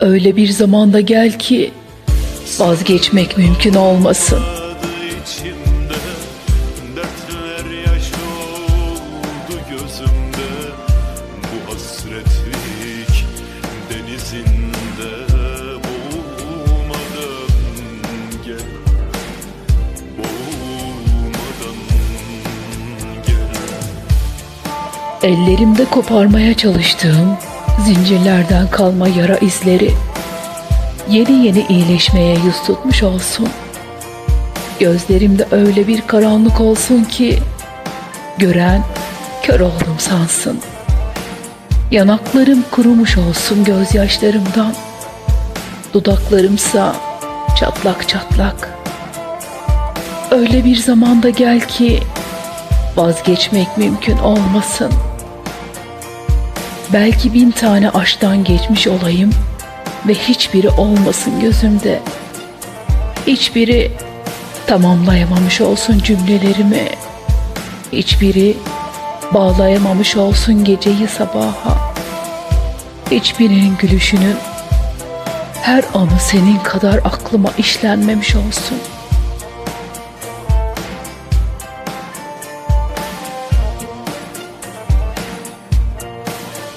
Öyle bir zamanda gel ki vazgeçmek mümkün olmasın. Ellerimde koparmaya çalıştığım zincirlerden kalma yara izleri yeni yeni iyileşmeye yüz tutmuş olsun. Gözlerimde öyle bir karanlık olsun ki gören kör oldum sansın. Yanaklarım kurumuş olsun gözyaşlarımdan. Dudaklarımsa çatlak çatlak. Öyle bir zamanda gel ki vazgeçmek mümkün olmasın. Belki bin tane aşktan geçmiş olayım ve hiçbiri olmasın gözümde. Hiçbiri tamamlayamamış olsun cümlelerimi. Hiçbiri bağlayamamış olsun geceyi sabaha. Hiçbirinin gülüşünün her anı senin kadar aklıma işlenmemiş olsun.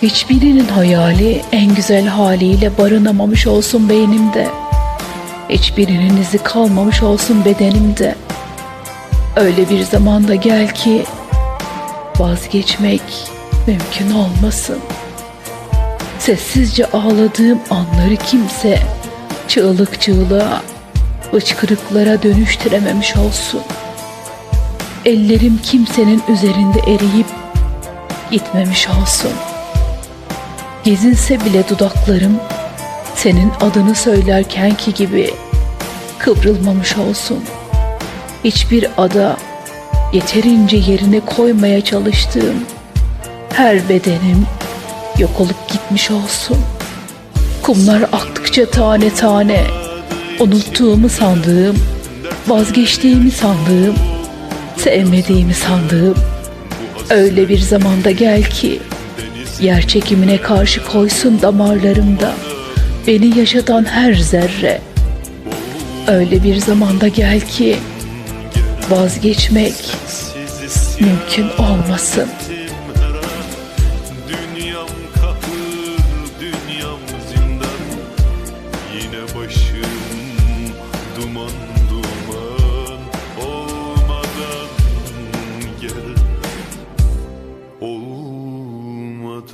Hiçbirinin hayali en güzel haliyle barınamamış olsun beynimde. Hiçbirinin izi kalmamış olsun bedenimde. Öyle bir zamanda gel ki vazgeçmek mümkün olmasın. Sessizce ağladığım anları kimse çığlık çığlığa, hıçkırıklara dönüştürememiş olsun. Ellerim kimsenin üzerinde eriyip gitmemiş olsun. Gezinse bile dudaklarım senin adını söylerkenki gibi kıvrılmamış olsun. Hiçbir ada yeterince yerine koymaya çalıştığım her bedenim yok olup gitmiş olsun. Kumlar aktıkça tane tane unuttuğumu sandığım, vazgeçtiğimi sandığım, sevmediğimi sandığım öyle bir zamanda gel ki yer çekimine karşı koysun damarlarımda beni yaşatan her zerre. Öyle bir zamanda gel ki vazgeçmek mümkün olmasın. Dünyam kahır, dünyam zindan Yine başım duman